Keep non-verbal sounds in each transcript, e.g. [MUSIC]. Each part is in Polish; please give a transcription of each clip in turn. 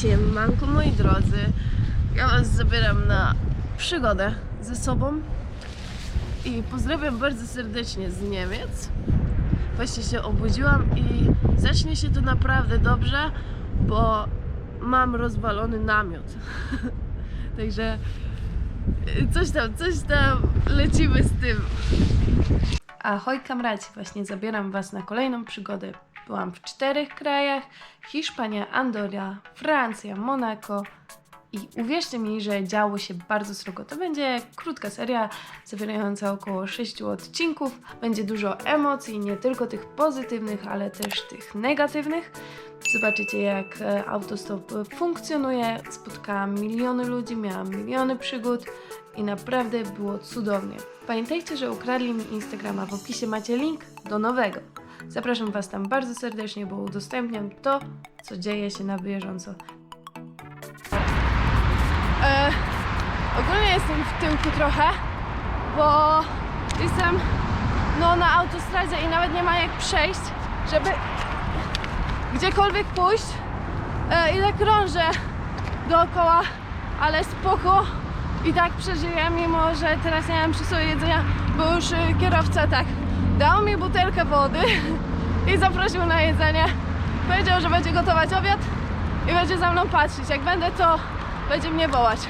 Siemanko moi drodzy, ja was zabieram na przygodę ze sobą i pozdrawiam bardzo serdecznie z Niemiec. Właśnie się obudziłam i zacznie się to naprawdę dobrze, bo mam rozwalony namiot. [LAUGHS] Także y, coś tam, coś tam lecimy z tym. Ahoj kamraci, właśnie zabieram Was na kolejną przygodę. Byłam w czterech krajach, Hiszpania, Andorra, Francja, Monako i uwierzcie mi, że działo się bardzo srogo. To będzie krótka seria, zawierająca około 6 odcinków. Będzie dużo emocji, nie tylko tych pozytywnych, ale też tych negatywnych. Zobaczycie jak e, autostop funkcjonuje. Spotkałam miliony ludzi, miałam miliony przygód i naprawdę było cudownie. Pamiętajcie, że ukradli mi Instagrama. W opisie macie link do nowego. Zapraszam Was tam bardzo serdecznie, bo udostępniam to, co dzieje się na bieżąco. E, ogólnie jestem w tyłku trochę, bo jestem no, na autostradzie i nawet nie ma jak przejść, żeby gdziekolwiek pójść. E, I tak krążę dookoła, ale spoko. I tak przeżyję, mimo że teraz nie mam przy sobie jedzenia, bo już y, kierowca tak dał mi butelkę wody i zaprosił na jedzenie. Powiedział, że będzie gotować obiad i będzie za mną patrzeć. Jak będę, to będzie mnie wołać.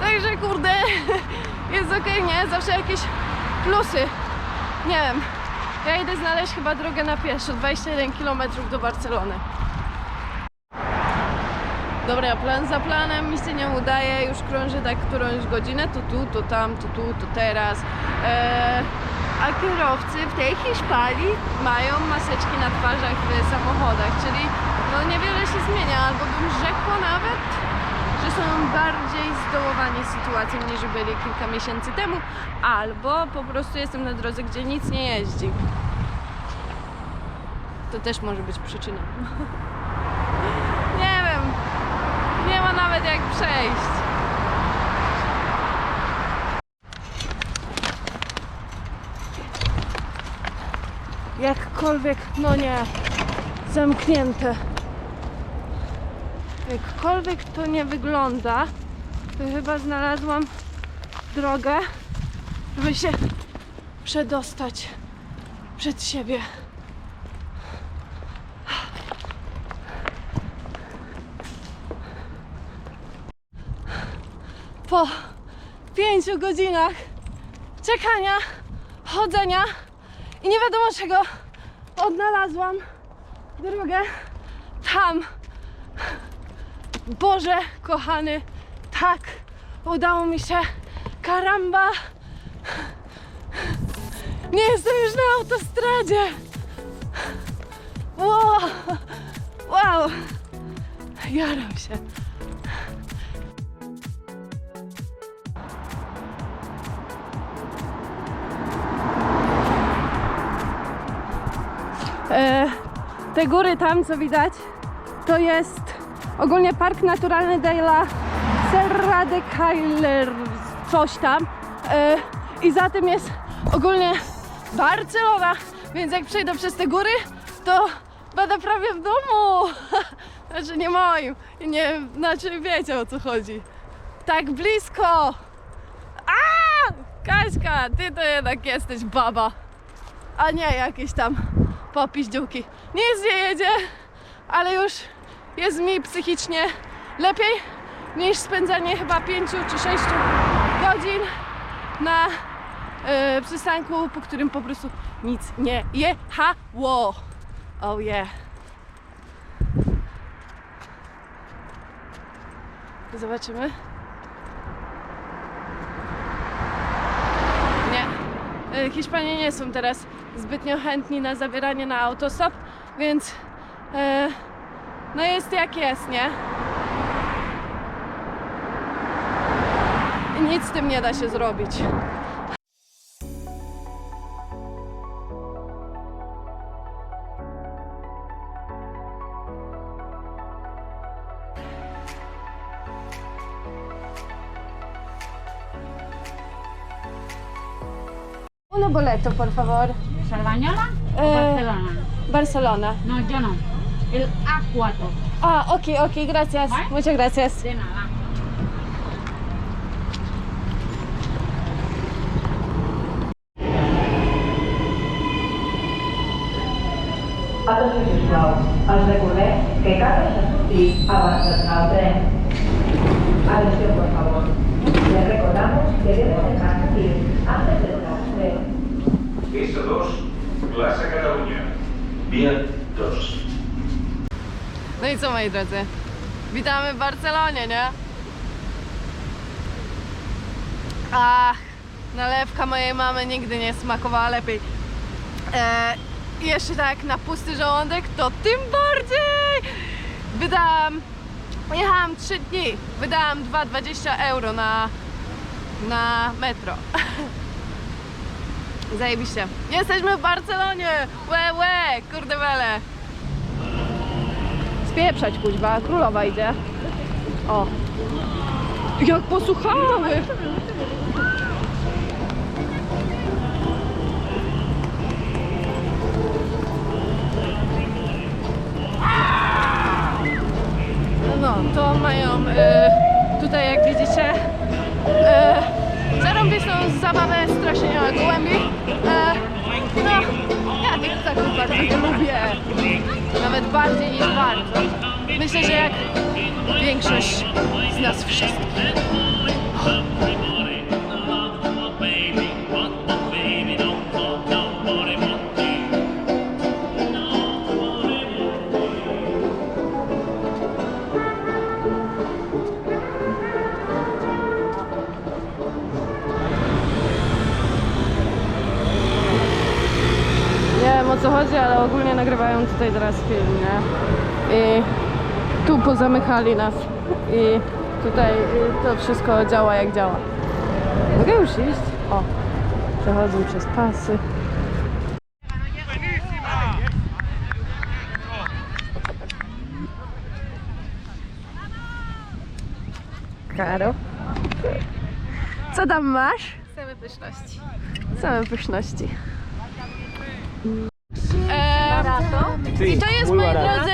Także kurde, [LAUGHS] jest okej, nie? Zawsze jakieś plusy. Nie wiem. Ja idę znaleźć chyba drogę na pieszo, 21 km do Barcelony. Dobra, plan za planem mi się nie udaje, już krążę tak którąś godzinę, to tu, to tam, to tu, to teraz. Eee, a kierowcy w tej Hiszpanii mają maseczki na twarzach w samochodach, czyli no niewiele się zmienia, albo bym rzekła nawet, że są bardziej zdołowani sytuacją niż byli kilka miesięcy temu, albo po prostu jestem na drodze, gdzie nic nie jeździ. To też może być przyczyną. [LAUGHS] nie wiem, nie ma nawet jak przejść. Jakkolwiek, no nie, zamknięte. Jakkolwiek to nie wygląda, to chyba znalazłam drogę, żeby się przedostać przed siebie. Po pięciu godzinach czekania, chodzenia i nie wiadomo czego odnalazłam drogę tam. Boże, kochany, tak, udało mi się. Karamba! Nie jestem już na autostradzie. Wow! wow. Jaram się. E, te góry tam, co widać, to jest ogólnie Park Naturalny de la Serra de Cailer, coś tam. E, I za tym jest ogólnie Barcelona, więc jak przejdę przez te góry, to będę prawie w domu. [LAUGHS] Znaczy nie moim, nie, znaczy wiecie o co chodzi. Tak blisko. A! Kaśka, ty to jednak jesteś baba, a nie jakieś tam popiździuki. Nic nie jedzie, ale już jest mi psychicznie lepiej niż spędzanie chyba 5 czy 6 godzin na e, przystanku, po którym po prostu nic nie jechało. Oh yeah. Zobaczymy. Nie. E, Hiszpanie nie są teraz zbytnio chętni na zabieranie na autostop, więc e, no jest jak jest, nie? I nic z tym nie da się zrobić. Uno boleto, por favor. ¿Sardañola o Eh, Barcelona? Barcelona. No, yo no. El A4. A, okej, okej, gracias. Muchas gracias. De nada. Atenció, sisplau. Els recordem que cal deixar sortir abans d'entrar al tren. Atención, por favor. Les recordamos que deben dejar salir antes de entrar al tren. S2, Plaça Catalunya. Via 2. No i co moi drodzy? Witamy w Barcelonie, nie? Ach, nalewka mojej mamy nigdy nie smakowała lepiej. E, jeszcze tak na pusty żołądek, to tym bardziej! Wydałam, jechałam 3 dni, wydałam 2,20 euro na, na metro. [LAUGHS] Zajebiście. Jesteśmy w Barcelonie! Łe, łe, kurde wele. Spieprzać kuźwa, królowa idzie. O. Jak posłuchały! No, to mają e, tutaj jak widzicie e, zarąbistą zabawę straszenia gołębi. E, no, ja tych ptaków bardzo lubię. Nawet bardziej niż bardzo. Myślę, że jak większość z nas wszystkich. Nagrywają tutaj teraz film, nie? I tu pozamykali nas. I tutaj to wszystko działa jak działa. Mogę już iść? O, przechodzą przez pasy. Karo. Co tam masz? Same pyszności. Same pyszności. I to jest, moi drodzy,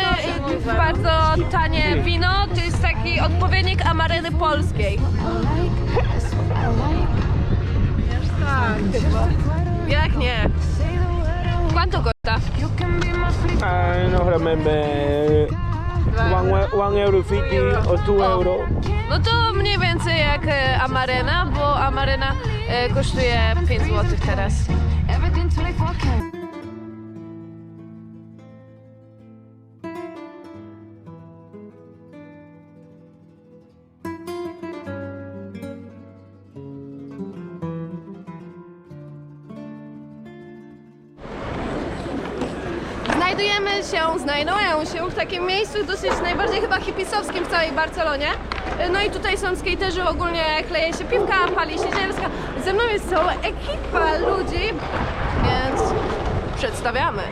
y, bardzo tanie wino. To jest taki odpowiednik amareny polskiej. Jak nie? Quanto costa? I don't remember. One, we- one euro fifty or two euro. No to mniej więcej jak e, amarena, bo amarena e, kosztuje 5 zł teraz. Znajdujemy się, znajdują się w takim miejscu dosyć najbardziej chyba hipisowskim w całej Barcelonie. No i tutaj są skaterzy, ogólnie kleje się piwka, pali się zielska. Ze mną jest cała ekipa ludzi, więc przedstawiamy.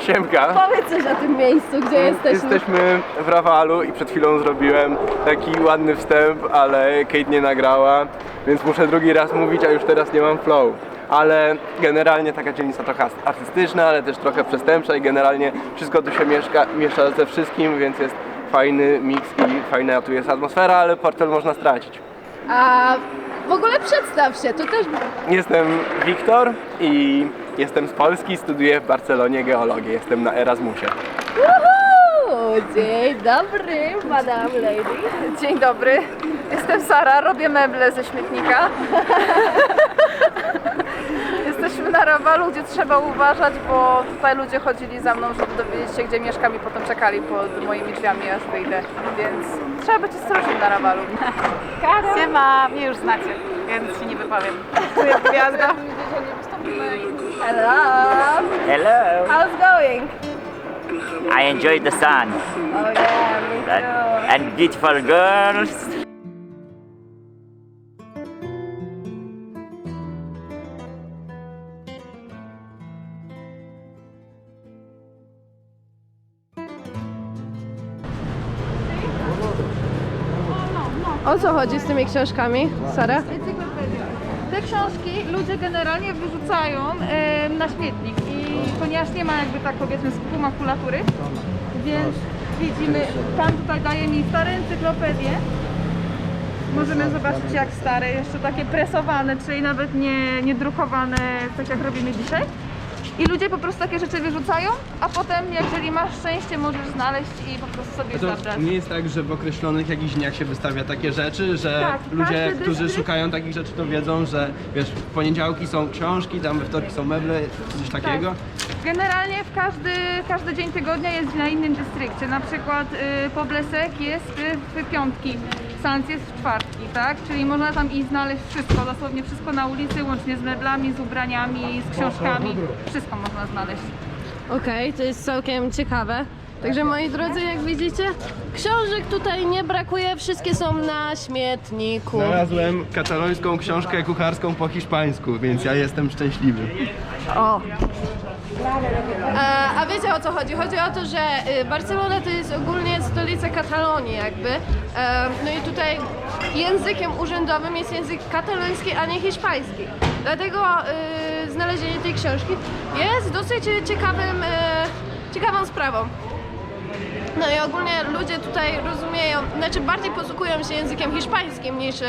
Siemka. Powiedz coś o tym miejscu, gdzie jesteśmy. Jesteśmy w Rawalu i przed chwilą zrobiłem taki ładny wstęp, ale Kate nie nagrała, więc muszę drugi raz mówić, a już teraz nie mam flow. Ale generalnie taka dzielnica trochę artystyczna, ale też trochę przestępcza i generalnie wszystko tu się mieszka, miesza ze wszystkim, więc jest fajny miks i fajna tu jest atmosfera, ale portfel można stracić. A w ogóle przedstaw się, to też Jestem Wiktor i jestem z Polski, studiuję w Barcelonie geologię, jestem na Erasmusie. Uhu! Dzień dobry, madame lady. Dzień dobry. Jestem Sara, robię meble ze śmietnika. Gdzie trzeba uważać, bo tutaj ludzie chodzili za mną, żeby dowiedzieć się, gdzie mieszkam i potem czekali pod moimi drzwiami, aż wyjdę. Więc trzeba być ostrożnym na Rawalu. [LAUGHS] Siema, mnie już znacie, więc się nie wypowiem. Tu jest gwiazda. [LAUGHS] Hello. Hello. How's going? I enjoy the sun Oh yeah, me too. and beautiful girls. O co chodzi z tymi książkami, Sara? Te książki ludzie generalnie wyrzucają e, na śmietnik i ponieważ nie ma jakby tak powiedzmy skupu makulatury, Więc widzimy, pan tutaj daje mi stare encyklopedie. Możemy zobaczyć jak stare, jeszcze takie presowane, czyli nawet nie, nie drukowane, tak jak robimy dzisiaj. I ludzie po prostu takie rzeczy wyrzucają, a potem, jeżeli masz szczęście, możesz znaleźć i po prostu sobie To zabrać. nie jest tak, że w określonych jakichś dniach się wystawia takie rzeczy, że Tak, ludzie, każdy którzy dystrykt- szukają takich rzeczy, to wiedzą, że wiesz, w poniedziałki są książki, tam we wtorki są meble, coś takiego. Generalnie w każdy, każdy dzień tygodnia jest na innym dystrykcie. Na przykład y, Poblesek jest y, w piątki, Sans jest w czwartki, tak? Czyli można tam i znaleźć wszystko, dosłownie wszystko na ulicy, łącznie z meblami, z ubraniami, z książkami. Wszystko można znaleźć. Okej, to jest całkiem ciekawe. Także moi drodzy, jak widzicie, książek tutaj nie brakuje, wszystkie są na śmietniku. Znalazłem katalońską książkę kucharską po hiszpańsku, więc ja jestem szczęśliwy. O. A wiecie o co chodzi? Chodzi o to, że y, Barcelona to jest ogólnie stolica Katalonii jakby. E, no i tutaj językiem urzędowym jest język kataloński, a nie hiszpański. Dlatego y, znalezienie tej książki jest dosyć ciekawym, y, ciekawą sprawą. No i ogólnie ludzie tutaj rozumieją, znaczy bardziej posługują się językiem hiszpańskim niż e,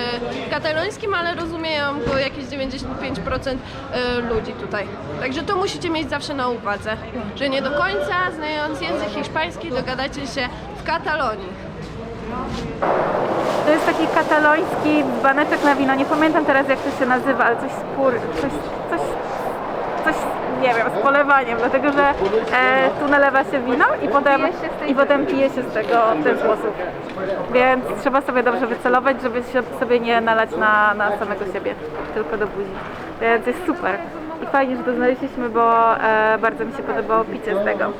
katalońskim, ale rozumieją go jakieś 95% e, ludzi tutaj. Także to musicie mieć zawsze na uwadze, że nie do końca znając język hiszpański dogadacie się w Katalonii. To jest taki kataloński baneczek na wino. Nie pamiętam teraz jak to się nazywa, ale coś spór, coś, coś, coś nie wiem, z polewaniem, dlatego że e, tu nalewa się wino i potem, i potem pije się z tego w ten sposób. Więc trzeba sobie dobrze wycelować, żeby się sobie nie nalać na, na samego siebie, tylko do buzi. Więc jest super. I fajnie, że to znaleźliśmy, bo e, bardzo mi się podobało picie z tego.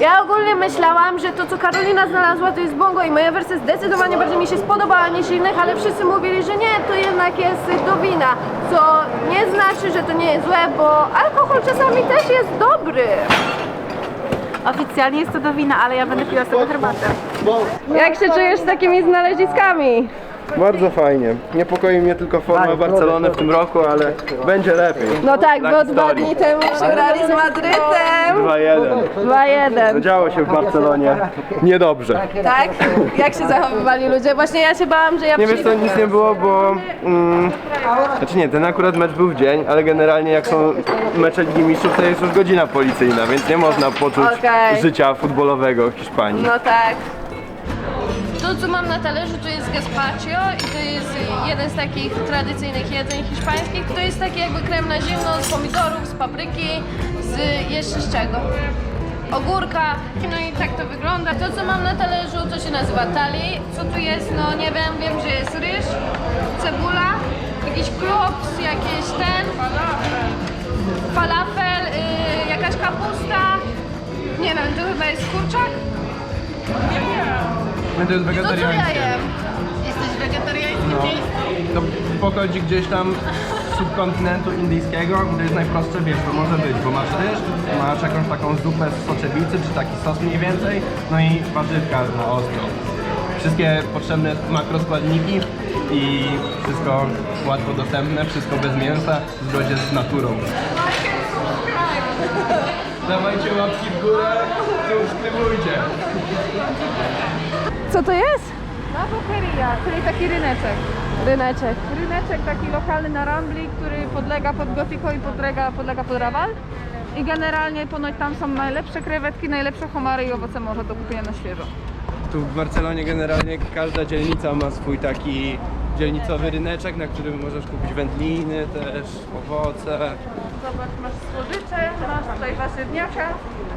Ja ogólnie myślałam, że to co Karolina znalazła to jest bongo i moja wersja zdecydowanie bardziej mi się spodobała niż innych, ale wszyscy mówili, że nie, to jednak jest do wina, co nie znaczy, że to nie jest złe, bo alkohol czasami też jest dobry. Oficjalnie jest to do wina, ale ja będę piła z tego herbatę. Jak się czujesz z takimi znaleziskami? Bardzo fajnie. Niepokoi mnie tylko forma Barcelony w tym roku, ale będzie lepiej. No tak, Dla bo dwa historii. dni temu przegrali z Madrytem. 2-1. 2-1. Działo się w Barcelonie niedobrze. Tak? Jak się zachowywali ludzie? Właśnie ja się bałam, że ja Nie wiesz przyjdę. co, nic nie było, bo... Mm, znaczy nie, ten akurat mecz był w dzień, ale generalnie jak są mecze Ligi Mistrzów, to jest już godzina policyjna, więc nie można poczuć Okej. życia futbolowego w Hiszpanii. No tak. To, co mam na talerzu, to jest gazpacho i to jest jeden z takich tradycyjnych jedzeń hiszpańskich. To jest taki jakby krem na zimno z pomidorów, z papryki, z jeszcze z czego? Ogórka. No i tak to wygląda. To, co mam na talerzu, to się nazywa tali. Co tu jest? No nie wiem, wiem, że jest ryż, cebula, jakiś klops, jakieś ten, falafel, y, jakaś kapusta. Nie wiem, to chyba jest kurczak. No to jest To co ja wegetariańskie. jem? Jesteś wegetariańskim No, to pochodzi gdzieś tam z subkontynentu indyjskiego, to jest najprostsze, wiesz, to może być, bo masz ryż, masz jakąś taką zupę z soczewicy, czy taki sos mniej więcej, no i warzywka na ostro. Wszystkie potrzebne makroskładniki i wszystko łatwo dostępne, wszystko bez mięsa, w zgodzie z naturą. Dawajcie łapki w górę, subskrybujcie. Co to jest? Nabokeria, czyli taki ryneczek. Ryneczek. Ryneczek taki lokalny na Rambli, który podlega pod Gotico i podlega, podlega pod Raval. I generalnie ponoć tam są najlepsze krewetki, najlepsze homary i owoce morza do kupienia na świeżo. Tu w Barcelonie generalnie każda dzielnica ma swój taki dzielnicowy ryneczek, na którym możesz kupić wędliny też, owoce. Zobacz, masz słodycze, masz tutaj warzywniaka.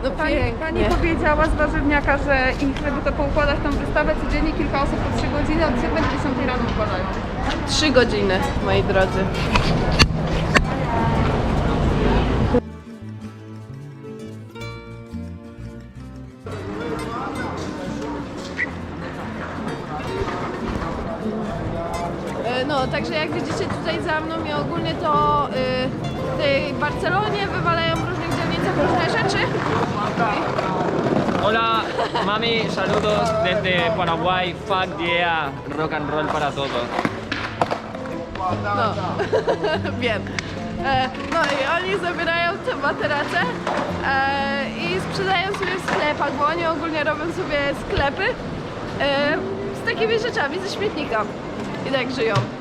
No Pani, pani powiedziała z warzywniaka, że i żeby to poukładać tą wystawę codziennie kilka osób po 3 godziny od 7 do 10 rano układają. Trzy godziny, moi drodzy. Także jak widzicie tutaj za mną i ogólnie to y, w tej Barcelonie wywalają w różnych dzielnicach różne rzeczy. Hola, mami, saludos desde Paraguay. Fuck yeah, rock and roll para todos. No, [LAUGHS] wiem. E, no i oni zabierają te materace e, i sprzedają sobie w sklepach. bo oni ogólnie robią sobie sklepy e, z takimi rzeczami ze śmietnika. I tak żyją.